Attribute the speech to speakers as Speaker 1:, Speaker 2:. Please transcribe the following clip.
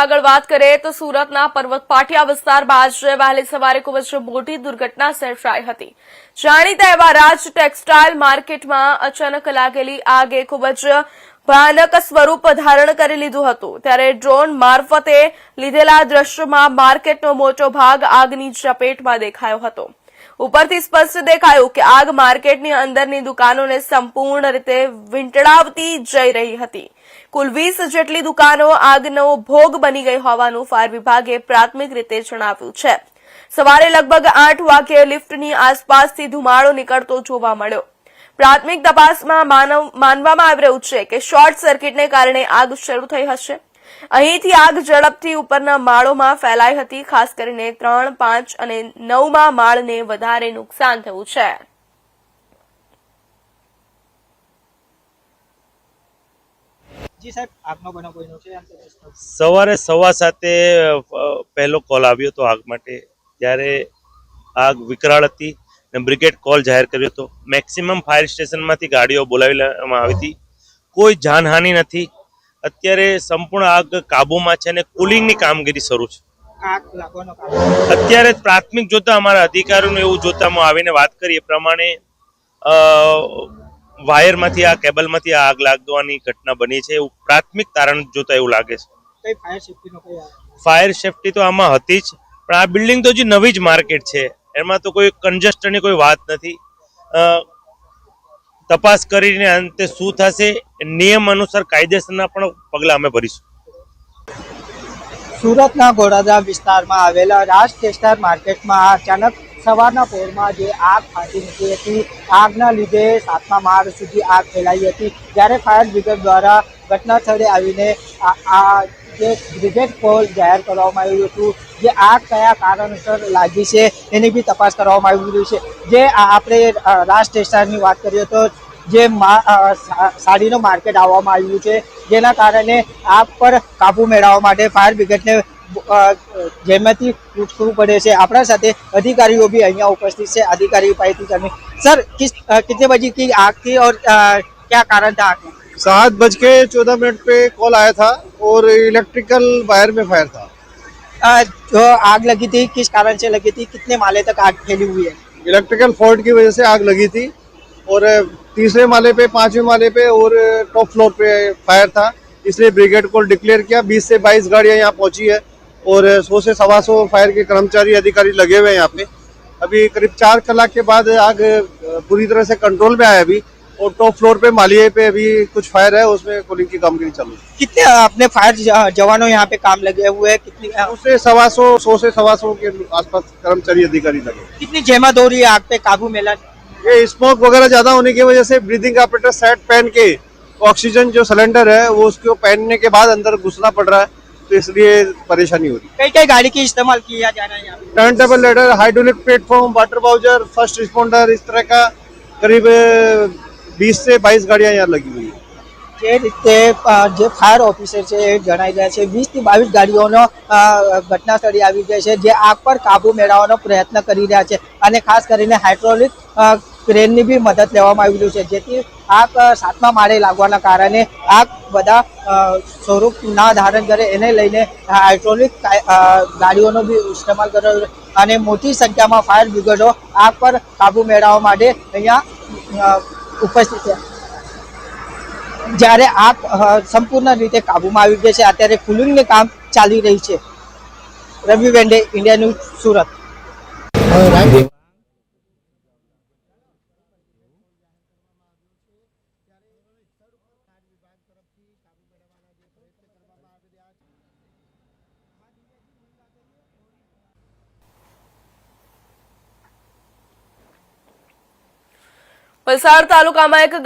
Speaker 1: આગળ વાત કરીએ તો સુરતના પર્વત પાટિયા વિસ્તારમાં આજે વહેલી સવારે ખૂબ જ મોટી દુર્ઘટના સર્જાઈ હતી. જાણીતા એવા રાજ ટેક્સટાઇલ માર્કેટમાં અચાનક લાગેલી આગે ખૂબ જ ભયાનક સ્વરૂપ ધારણ કરી લીધું હતું. ત્યારે ડ્રોન મારફતે લીધેલા દ્રશ્યમાં માર્કેટનો મોટો ભાગ આગની ચપેટમાં દેખાયો હતો. ઉપરથી સ્પષ્ટ દેખાયું કે આગ માર્કેટની અંદરની દુકાનોને સંપૂર્ણ રીતે વીંટળાવતી જઈ રહી હતી. કુલ વીસ જેટલી દુકાનો આગનો ભોગ બની ગઈ હોવાનું ફાયર વિભાગે પ્રાથમિક રીતે જણાવ્યું છે. સવારે લગભગ આઠ વાગ્યે લિફ્ટની આસપાસથી ધુમાડો નીકળતો જોવા મળ્યો. પ્રાથમિક તપાસમાં માનવ, માનવામાં આવી રહ્યું છે કે શોર્ટ સર્કિટને કારણે આગ શરૂ થઈ હશે. અહીંથી આગ ઝડપથી ઉપરના માળોમાં ફેલાઈ હતી. ખાસ કરીને ત્રણ પાંચ અને નવમાં માળને વધારે નુકસાન થયું છે.
Speaker 2: જી સાહેબ આગનો બનાવ કોઈનો છે? આમ તો રસ્તો.
Speaker 3: સવારે સવા સાતે પહેલો કોલ આવ્યો હતો આગ માટે ત્યારે આગ વિકરાળ હતી અને બ્રિગેડ કોલ જાહેર કર્યો હતો. મેક્સિમમ ફાયર સ્ટેશનમાંથી ગાડીઓ બોલાવી લેવામાં આવી હતી. કોઈ જાનહાનિ નથી. અત્યારે સંપૂર્ણ આગ કાબુમાં છે અને કુલિંગની કામગીરી શરૂ છે. અત્યારે પ્રાથમિક જોતા અમારા અધિકારીનું એવું જોતામાં આવીને વાત કરીએ પ્રમાણે અ, વાયરમાંથી આ કેબલમાંથી આગ લાગવાની ઘટના બની છે. એવું પ્રાથમિક તારણ જોતા એવું લાગે છે.
Speaker 2: ફાયર
Speaker 3: સેફટી તો આમાં હતી જ પણ આ બિલ્ડિંગ તો હજી નવી જ માર્કેટ છે. એમાં તો કોઈ કન્જસ્ટની કોઈ વાત નથી. તપાસ કરીને અંતે શું થશે નિયમ અનુસાર કાયદેસરના પણ પગલાં અમે ભરીશું.
Speaker 2: સુરતના ઘોડાદરા વિસ્તારમાં આવેલા રાજ ટેસ્ટર માર્કેટમાં અચાનક સવારના પોરમાં જે આગ ફાટી નીકળી હતી. આગના લીધે સાતમા માળ સુધી આગ ફેલાઈ હતી. જ્યારે ફાયર બ્રિગેડ દ્વારા ઘટના સ્થળે આવીને આ જે બ્રિગેડ કોલ જાહેર કરવામાં આવ્યું હતું, જે આગ કયા કારણસર લાગી છે એની બી તપાસ કરવામાં આવી રહી છે. જે આપણે રાજ ટેક્સટાઇલની વાત કરીએ તો જે મા- અ, સા- સાડીનું માર્કેટ આવવામાં આવ્યું છે જેના કારણે આગ પર કાબુ મેળવવા માટે ફાયર બ્રિગેડને અ, જેમાંથી ઉઠવું પડે છે આપણા સાથે અધિકારીઓ भी અહીંયા ઉપસ્થિત છે अधिकारी पाई जाने सर किस अ, कितने बजे की आग थी और अ, क्या कारण था आग में
Speaker 4: सात बज के चौदह मिनट पे कॉल आया था और इलेक्ट्रिकल वायर में फायर था
Speaker 2: अ, जो आग लगी थी किस कारण से लगी थी कितने माले तक आग फैली हुई है
Speaker 4: इलेक्ट्रिकल फॉल्ट की वजह से आग लगी थी और तीसरे माले पे पाँचवें माले पे और टॉप फ्लोर पे फायर था। इसलिए ब्रिगेड को डिक्लेयर किया। 20 से 22 गाड़ियाँ यहाँ पहुँची है और 100 से सवा सौ फायर के कर्मचारी अधिकारी लगे हुए हैं यहाँ पे। अभी करीब चार कलाक के बाद आग पूरी तरह से कंट्रोल में आया अभी और टॉप फ्लोर पे मालिए पे अभी कुछ फायर है उसमें कूलिंग की कामगिरी चालू है।
Speaker 2: कितने अपने फायर जवानों यहाँ पे काम लगे हुए हैं? कितनी
Speaker 4: उससे सवा सौ सौ से सवा सौ के आसपास कर्मचारी अधिकारी लगे
Speaker 2: कितनी जहमत हो रही है आग पे? काबू मिला
Speaker 4: ये स्मोक वगैरह ज्यादा होने की वजह से ब्रीदिंग ऑपरेटर सेट पहन के ऑक्सीजन जो सिलेंडर है वो उसको पहनने के बाद अंदर घुसना पड़ रहा है तो इसलिए परेशानी हो रही है
Speaker 2: कई कई गाड़ी की इस्तेमाल किया जा रहा है यहाँ पे
Speaker 4: turn table ladder hydraulic platform water bowser first responder इस तरह का करीब बीस से बाईस गाड़ियां यहाँ लगी हुई है
Speaker 2: જે રીતે અ, જે ફાયર ઓફિસર છે એ જણાઈ રહ્યા છે વીસ થી બાવીસ ગાડીઓનો અ, ઘટના સ્થળે આવી ગઈ છે જે આગ પર કાબુ મેળવવાનો પ્રયત્ન કરી રહ્યા છે અને ખાસ કરીને હાઇડ્રોલિક અ, ક્રેનની બી મદદ લેવામાં આવી રહ્યું છે. જેથી આગ સાતમા માળે લાગવાના કારણે આગ બધા સ્વરૂપ ના ધારણ કરે. એને લઈને હાઇડ્રોલિક ગાડીઓનો બી ઇસ્તેમાલ કર્યો અને મોટી સંખ્યામાં ફાયર બ્રિગેડો આગ પર કાબુ મેળવવા માટે અહીંયા ઉપસ્થિત છે. જ્યારે આગ સંપૂર્ણ રીતે કાબુમાં આવી ગઈ છે, અત્યારે કુલિંગનું કામ ચાલી રહી છે. રવિ વેન્ડે ઇન્ડિયા ન્યૂઝ સુરત.
Speaker 1: વલસાડ તાલુકામાં એક